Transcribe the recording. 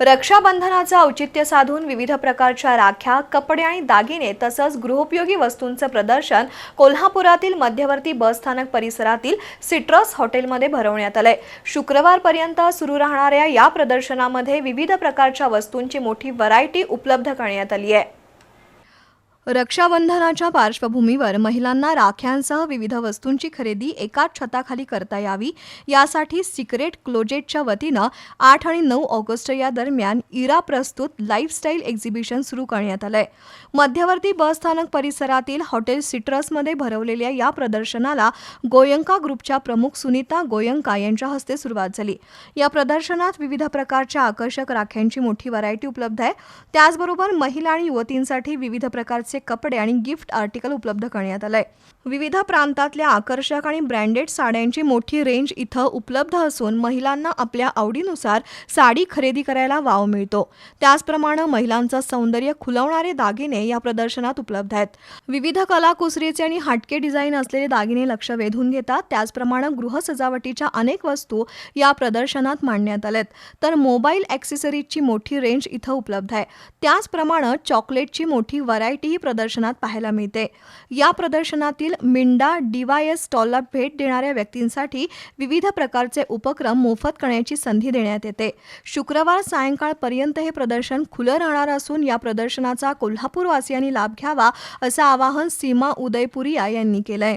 रक्षाबंधनाचं औचित्य साधून विविध प्रकारच्या राख्या कपडे आणि दागिने तसंच गृहोपयोगी वस्तूंचं प्रदर्शन कोल्हापुरातील मध्यवर्ती बसस्थानक परिसरातील सिट्रस हॉटेलमध्ये भरवण्यात आलंय. शुक्रवारपर्यंत सुरू राहणाऱ्या या प्रदर्शनामध्ये विविध प्रकारच्या वस्तूंची मोठी व्हरायटी उपलब्ध करण्यात आली आहे. रक्षाबंधनाच्या पार्श्वभूमीवर महिलांना राख्यांसह विविध वस्तूंची खरेदी एकाच छताखाली करता यावी. यासाठी सिक्रेट क्लोजेटच्या वतीनं आठ आणि नऊ ऑगस्ट या दरम्यान इरा प्रस्तुत लाईफस्टाईल एक्झिबिशन सुरू करण्यात आलंय. मध्यवर्ती बसस्थानक परिसरातील हॉटेल सिट्रसमध्ये भरवलेल्या या प्रदर्शनाला गोयंका ग्रुपच्या प्रमुख सुनीता गोयंका यांच्या हस्ते सुरुवात झाली. या प्रदर्शनात विविध प्रकारच्या आकर्षक राख्यांची मोठी व्हरायटी उपलब्ध आहे. त्याचबरोबर महिला आणि युवतींसाठी विविध प्रकारचे कपडे आणि गिफ्ट आर्टिकल उपलब्ध करण्यात आलंय. विविध प्रांतातल्या आकर्षक आणि ब्रँडेड साड्यांची मोठी रेंज इथं उपलब्ध असून महिलांना आपल्या आवडीनुसार साडी खरेदी करायला वाव मिळतो. त्याचप्रमाणे महिलांचं सौंदर्य खुलवणारे दागिने या प्रदर्शनात उपलब्ध आहेत. विविध कलाकुसरीचे आणि हटके डिझाईन असलेले दागिने लक्ष वेधून घेतात. त्याचप्रमाणे गृहसजावटीच्या अनेक वस्तू या प्रदर्शनात मांडण्यात आल्यात. तर मोबाईल ॲक्सेसरीजची मोठी रेंज इथं उपलब्ध आहे. त्याचप्रमाणे चॉकलेटची मोठी व्हरायटीही प्रदर्शनात पाहायला मिळते. या प्रदर्शनातील मिंडा डीवायएस स्टॉलला भेट देणाऱ्या व्यक्तींसाठी विविध प्रकारचे उपक्रम मोफत करण्याची संधी देण्यात येते. शुक्रवार सायंकाळपर्यंत हे प्रदर्शन खुलं राहणार असून या प्रदर्शनाचा कोल्हापूरवासियांनी लाभ घ्यावा असं आवाहन सीमा उदयपुरिया यांनी केलंय.